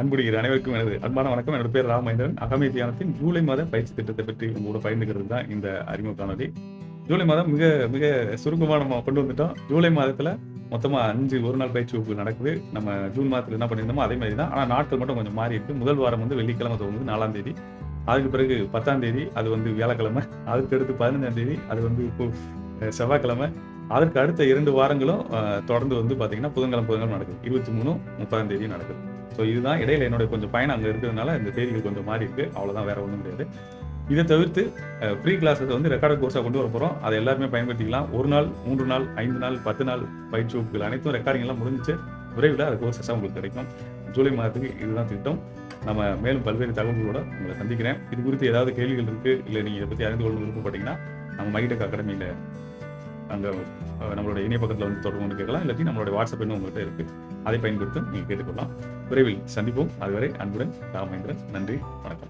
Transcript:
அன்புடைய அனைவருக்கும் எனது அன்பான வணக்கம். என்னோட பேர் ராமேந்திரன் அகமை தியானத்தின் ஜூலை மாத பயிற்சி திட்டத்தை பற்றி உங்களோட பயந்துகிறது தான் இந்த அறிமுக காணொலி. ஜூலை மாதம் மிக மிக சுருக்கமாக நம்ம கொண்டு வந்துட்டோம். ஜூலை மாதத்துல மொத்தமா அஞ்சு ஒரு நாள் பயிற்சி வகுப்பு நடக்குது. நம்ம ஜூன் மாதத்துல என்ன பண்ணியிருந்தோமோ அதே மாதிரி தான். ஆனால் நாட்கள் மட்டும் கொஞ்சம் மாறி இருக்கு. முதல் வாரம் வந்து வெள்ளிக்கிழமை துவங்குது நாலாம் தேதி. அதுக்கு பிறகு பத்தாம் தேதி அது வந்து வியாழக்கிழமை. அதுக்கு அடுத்து பதினஞ்சாம் தேதி அது வந்து இப்போ செவ்வாய்க்கிழமை. அதற்கு அடுத்த இரண்டு வாரங்களும் தொடர்ந்து வந்து பார்த்தீங்கன்னா புதன்கிழமை புதன்கிழமை நடக்குது. இருபத்தி மூணு முப்பதாம் தேதி நடக்குது. ஸோ இதுதான் இடையில என்னோட கொஞ்சம் பயணம் அங்கே இருக்கிறதுனால இந்த தேதிகள் கொஞ்சம் மாறி இருக்கு அவ்வளோதான் வேற ஒன்றும் கிடையாது. இதை தவிர்த்து ஃப்ரீ கிளாஸஸ் வந்து ரெக்கார்டு கோர்ஸாக கொண்டு வர போகிறோம் அதை எல்லாருமே பயன்படுத்திக்கலாம். ஒரு நாள் மூன்று நாள் ஐந்து நாள் பத்து நாள் பயிற்சி வகுப்புகள் அனைத்தும் ரெக்கார்டிங் எல்லாம் முடிஞ்சிச்சு. விரைவில் அது கோர்சஸாக உங்களுக்கு கிடைக்கும். ஜூலை மாதத்துக்கு இதுதான் திட்டம். நம்ம மேலும் பல்வேறு தகவல்களோட உங்களை சந்திக்கிறேன். இது குறித்து ஏதாவது கேள்விகள் இருக்கு இல்லை நீங்கள் இதை பற்றி அறிந்து கொள்ள விருப்பப்பட்டீங்கன்னா நம்ம மைடெக் அகாடமியில் அங்கே நம்மளோட இணைய பக்கத்தில் வந்து தொடர்பு கொண்டு கேட்கலாம். இல்லாட்டி நம்மளோட வாட்ஸ்அப் எண்ணும் உங்கள்கிட்ட இருக்கு. அதை பயன்படுத்தி நீங்கள் கேட்டுக்கொள்ளலாம். விரைவில் சந்திப்போம். அதுவரை அன்புடன் ராமேந்திரன் நன்றி வணக்கம்.